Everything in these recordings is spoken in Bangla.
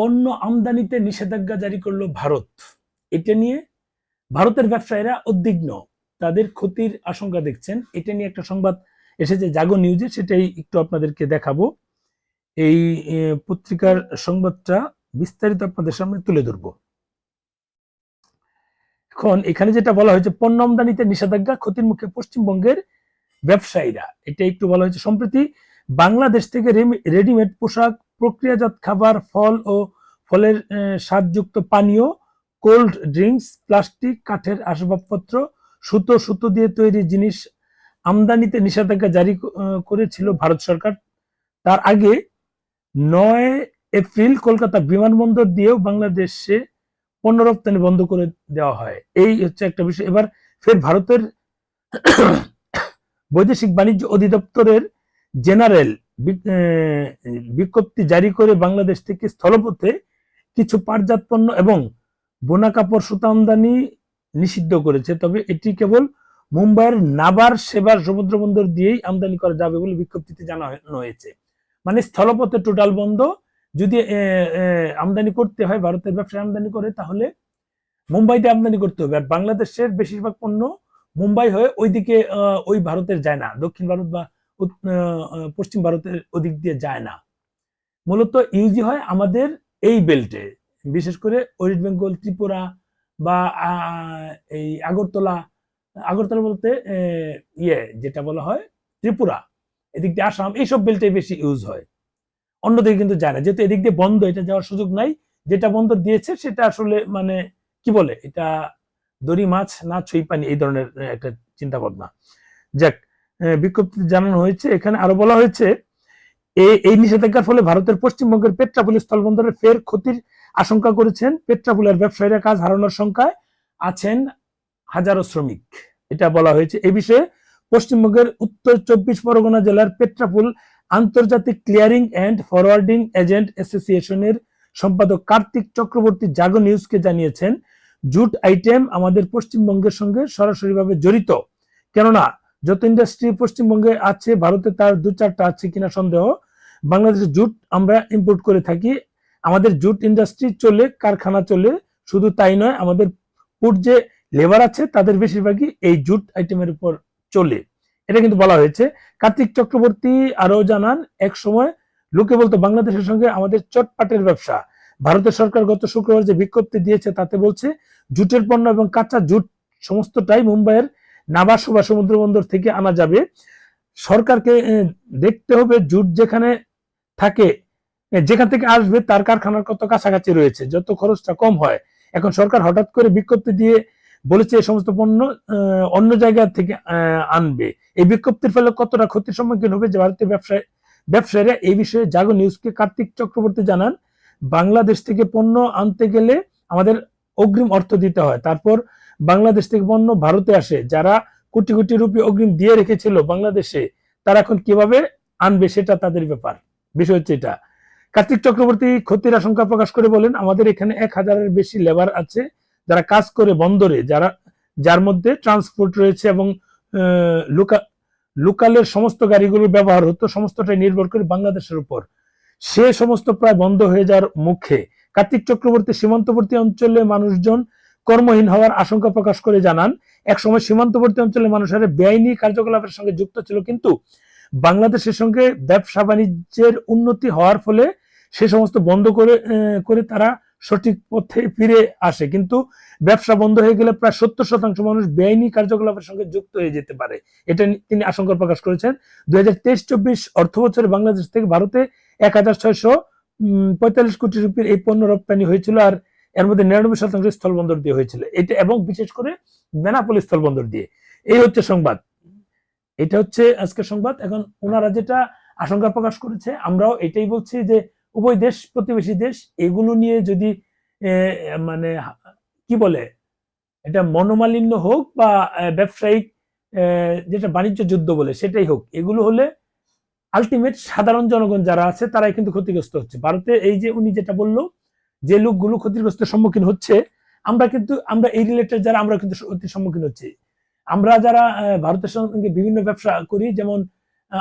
পণ্য আমদানিতে নিষেধাজ্ঞা জারি করল ভারত। এটা নিয়ে ভারতের ব্যবসায়ীরা উদ্বিগ্ন। তাদের ক্ষতির আশঙ্কা দেখছেন। এটা নিয়ে একটা সংবাদ এসেছে জাগো নিউজে, সেটাই একটু আপনাদেরকে দেখাবো। এই পত্রিকার সংবাদটা বিস্তারিত আপনাদের সামনে তুলে ধরবো। এখন এখানে যেটা বলা হয়েছে, পণ্য আমদানিতে নিষেধাজ্ঞা, ক্ষতির মুখে পশ্চিমবঙ্গের ব্যবসায়ীরা। এটা একটু বলা হয়েছে, সম্প্রতি বাংলাদেশ থেকে রেডিমেড পোশাক প্রক্রিয়াজাত খাবার, ফল ও ফলের স্বাদযুক্ত পানীয়, কোল্ড ড্রিঙ্কস, প্লাস্টিক, কাঠের আসবাবপত্র, সুতো সুতো দিয়ে তৈরি জিনিস আমদানিতে নিষেধাজ্ঞা জারি করেছিল ভারত সরকার। তার আগে নয় এপ্রিল কলকাতা বিমানবন্দর দিয়েও বাংলাদেশে পণ্য রপ্তানি বন্ধ করে দেওয়া হয়। এই হচ্ছে একটা বিষয়। এবার ফের ভারতের বৈদেশিক বাণিজ্য অধিদপ্তরের জেনারেল বিজ্ঞপ্তি জারি করে বাংলাদেশ থেকে স্থলপথে কিছু পাটজাত পণ্য এবং বোনা কাপড় সুতা আমদানি নিষিদ্ধ করেছে। তবে এটি কেবল মুম্বাইয়ের নাবার সেবার সমুদ্র বন্দর দিয়েই আমদানি করা যাবে বলে বিজ্ঞপ্তিতে জানানো হয়েছে। মানে স্থলপথে টোটাল বন্ধ। যদি আমদানি করতে হয়, ভারতের ব্যবসায় আমদানি করে, তাহলে মুম্বাইতে আমদানি করতে হবে। আর বাংলাদেশের বেশিরভাগ পণ্য মুম্বাই হয়ে ওইদিকে ওই ভারতের যায় না। দক্ষিণ ভারত বা পশ্চিম ভারতের ওদিক দিয়ে যায় না। মূলত ইউজি হয় আমাদের এই বেল্টে বিশেষ করে ওয়েস্ট বেঙ্গল ত্রিপুরা বা এই আগরতলা আগরতলা বলতে ইয়ে যেটা বলা হয় ত্রিপুরা। এদিক দিয়ে আসাম, এইসব বেল্টে বেশি ইউজ হয়। অন্যদিকে কিন্তু যায় না। যেহেতু এদিক দিয়ে বন্ধ, এটা যাওয়ার সুযোগ নাই। যেটা বন্ধ দিয়েছে, সেটা আসলে মানে কি বলে? এটা দড়ি মাছ না ছুঁই পানি, এই ধরনের একটা চিন্তা ভাবনা যাক বিজ্ঞপ্তি জানানো হয়েছে, এখানে আরও বলা হয়েছে এই নিষেধাজ্ঞার ফলে ভারতের পশ্চিমবঙ্গের পেট্রাপোল স্থলবন্দরে ফের ক্ষতির আশঙ্কা করেছেন পেট্রাপোলের ব্যবসায়ীরা কাজ হারানোর সংখ্যায় আছেন হাজারো শ্রমিক। এটা বলা হয়েছে। এই বিষয়ে পশ্চিমবঙ্গের উত্তর চব্বিশ পরগনা জেলার পেট্রাপোল আন্তর্জাতিক ক্লিয়ারিং অ্যান্ড ফরওয়ার্ডিং এজেন্ট অ্যাসোসিয়েশনের সম্পাদক কার্তিক চক্রবর্তী জাগো নিউজকে জানিয়েছেন, জুট আইটেম আমাদের পশ্চিমবঙ্গের সঙ্গে সরাসরিভাবে জড়িত। কেননা যত ইন্ডাস্ট্রি পশ্চিমবঙ্গে আছে, ভারতে তার দু চারটা আছে কিনা সন্দেহ, বাংলাদেশে জুট আমরা ইম্পোর্ট করে থাকি। আমাদের জুট ইন্ডাস্ট্রি চলে, কারখানা চলে, শুধু তাই নয়, আমাদের পুট যে লেবার আছে, তাদের বেশিরভাগই এই জুট আইটেমের উপর চলে। এটা কিন্তু বলা হয়েছে। কার্তিক চক্রবর্তী আরও জানান, এক সময় লোকে বলতো, বাংলাদেশের সঙ্গে আমাদের চটপাটের ব্যবসা। ভারতের সরকার গত শুক্রবার যে বিজ্ঞপ্তি দিয়েছে, তাতে বলছে, জুটের পণ্য এবং কাঁচা জুট সমস্তটাই মুম্বাইয়ের নাবাসো বা সমুদ্র বন্দর থেকে আনা যাবে। সরকারকে দেখতে হবে জুট যেখানে থাকে যেখান থেকে আসবে তার কারখানার কত কাছাকাছি রয়েছে, যত খরচটা কম হয়। এখন সরকার হঠাৎ করে বিজ্ঞপ্তি দিয়ে বলেছে এই সমস্ত পণ্য অন্য জায়গা থেকে আনবে। এই বিজ্ঞপ্তির ফলে কতটা ক্ষতির সম্মুখীন হবে যে ভারতীয় ব্যবসায়, ব্যবসায়ীরা এই বিষয়ে জাগো নিউজকে কার্তিক চক্রবর্তী জানান, বাংলাদেশ থেকে পণ্য আনতে গেলে আমাদের অগ্রিম অর্থ দিতে হয়। তারপর বাংলাদেশ থেকে পণ্য ভারতে আসে, যারা কোটি কোটি রুপি অগ্রিম দিয়ে রেখেছিল বাংলাদেশে, তারা এখন কীভাবে আনবে সেটা তাদের ব্যাপার। বিষয় হচ্ছে এটা। কার্তিক চক্রবর্তী ক্ষতির আশঙ্কা প্রকাশ করে বলেন, আমাদের এখানে এক হাজারের বেশি লেবার আছে যারা কাজ করে বন্দরে, যারা, যার মধ্যে ট্রান্সপোর্ট রয়েছে এবং লোকা, লোকালের সমস্ত গাড়িগুলোর ব্যবহার হতো, সমস্তটাই নির্ভর করে বাংলাদেশের উপর। সে সমস্ত প্রায় বন্ধ হয়ে যাওয়ার মুখে কার্তিক চক্রবর্তী সীমান্তবর্তী অঞ্চলে মানুষজন কর্মহীন হওয়ার আশঙ্কা প্রকাশ করে জানান, একসময় সীমান্তবর্তী অঞ্চলের মানুষেরা বেআইনি কার্যকলাপের সঙ্গে যুক্ত ছিল, কিন্তু বাংলাদেশের সঙ্গে ব্যবসা বাণিজ্যের উন্নতি হওয়ার ফলে সে সমস্ত বন্ধ করে করে তারা সঠিক পথে ফিরে আসে। কিন্তু ব্যবসা বন্ধ হয়ে গেলে প্রায় সত্তর শতাংশ মানুষ বেআইনি কার্যকলাপের সঙ্গে যুক্ত হয়ে যেতে পারে। এটা তিনি আশঙ্কা প্রকাশ করেছেন। দুই হাজার তেইশ চব্বিশ অর্থ বছরে বাংলাদেশ থেকে ভারতে এক হাজার ছয়শো পঁয়তাল্লিশ কোটি রুপির এই পণ্য রপ্তানি হয়েছিল। আর এর মধ্যে নিরানব্বই শতাংশ স্থলবন্দর দিয়ে হয়েছিল। এটা এবং বিশেষ করে বেনাপোলি স্থলবন্দর দিয়ে। এই হচ্ছে সংবাদ। এটা হচ্ছে আজকের সংবাদ। এখন ওনারা যেটা আশঙ্কা প্রকাশ করেছে, আমরাও এটাই বলছি যে উভয় দেশ, প্রতিবেশী দেশ এগুলো নিয়ে যদি মানে কি বলে, এটা মনোমালিন্য হোক বা ব্যবসায়িক যেটা বাণিজ্য যুদ্ধ বলে সেটাই হোক, এগুলো হলে আলটিমেট সাধারণ জনগণ যারা আছে তারাই কিন্তু ক্ষতিগ্রস্ত হচ্ছে। ভারতে এই যে উনি যেটা বলল যে লোকগুলো ক্ষতিগ্রস্তের সম্মুখীন হচ্ছে, আমরা কিন্তু, আমরা এই রিলেটেড যারা, আমরা কিন্তু সম্মুখীন হচ্ছি। আমরা যারা ভারতের সঙ্গে বিভিন্ন ব্যবসা করি, যেমন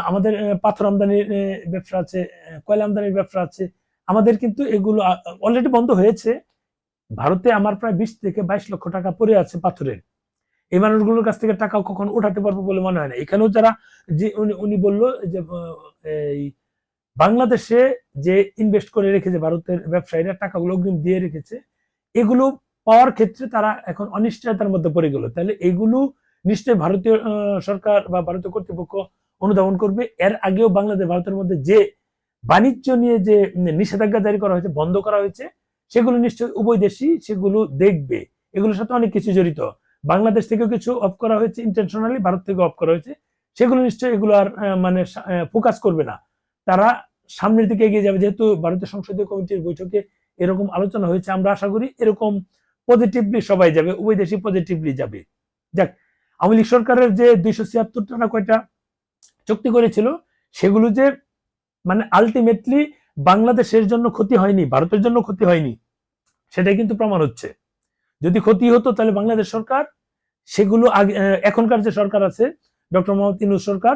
আমাদের পাথর আমদানির ব্যবসা আছে কয়লা আমদানির ব্যবসা আছে, আমাদের কিন্তু এগুলো অলরেডি বন্ধ হয়েছে। ভারতে আমার প্রায় বিশ থেকে বাইশ লক্ষ টাকা পড়ে আছে পাথরের। এই মানুষগুলোর কাছ থেকে টাকা কখন উঠাতে পারব বলে মনে হয় না। এখানেও যারা, যে উনি উনি বলল যে এই বাংলাদেশে যে ইনভেস্ট করে রেখেছে ভারতের ব্যবসায়ীরা, টাকাগুলো অগ্রিম দিয়ে রেখেছে, এগুলো পাওয়ার ক্ষেত্রে তারা এখন অনিশ্চয়তার মধ্যে পড়ে গেল। তাহলে এগুলো নিশ্চয়ই ভারতীয় সরকার বা ভারতীয় কর্তৃপক্ষ অনুধাবন করবে। এর আগেও বাংলাদেশ, ভারতের মধ্যে যে বাণিজ্য নিয়ে যে নিষেধাজ্ঞা জারি করা হয়েছে, বন্ধ করা হয়েছে, সেগুলো নিশ্চয়ই উভয় দেশই সেগুলো দেখবে। এগুলোর সাথে অনেক কিছু জড়িত। বাংলাদেশ থেকেও কিছু অফ করা হয়েছে ইন্টেনশনালি ভারত থেকে অফ করা হয়েছে। সেগুলো নিশ্চয়ই এগুলো আর মানে ফোকাস করবে না। তারা সামনের দিকে এগিয়ে যাবে। যেহেতু ভারতীয় সংসদীয় কমিটির বৈঠকে এরকম আলোচনা হয়েছে, আমরা আশা করি এরকম পজিটিভলি সবাই যাবে, উভয় দেশই পজিটিভলি যাবে। যাক, আওয়ামী লীগ সরকারের যে দুইশো ছিয়াত্তরটা না কয়টা চুক্তি করেছিল, সেগুলো যে মানে আলটিমেটলি বাংলাদেশের জন্য ক্ষতি হয়নি, ভারতের জন্য ক্ষতি হয়নি, সেটাই কিন্তু প্রমাণ হচ্ছে। যদি ক্ষতি হতো, তাহলে বাংলাদেশ সরকার, সেগুলো আগে, এখনকার যে সরকার আছে, ডক্টর মোহাম্মদ ইনুস সরকার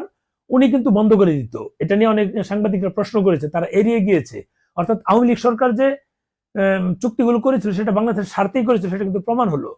উনি কিন্তু বন্ধ করে দিত। এটা নিয়ে অনেক সাংবাদিকরা প্রশ্ন করেছে, তারা এড়িয়ে গিয়েছে। অর্থাৎ আওয়ামী লীগ সরকার যে চুক্তিগুলো করেছিল, সেটা বাংলাদেশের স্বার্থেই করেছিল, সেটা কিন্তু প্রমাণ হলো।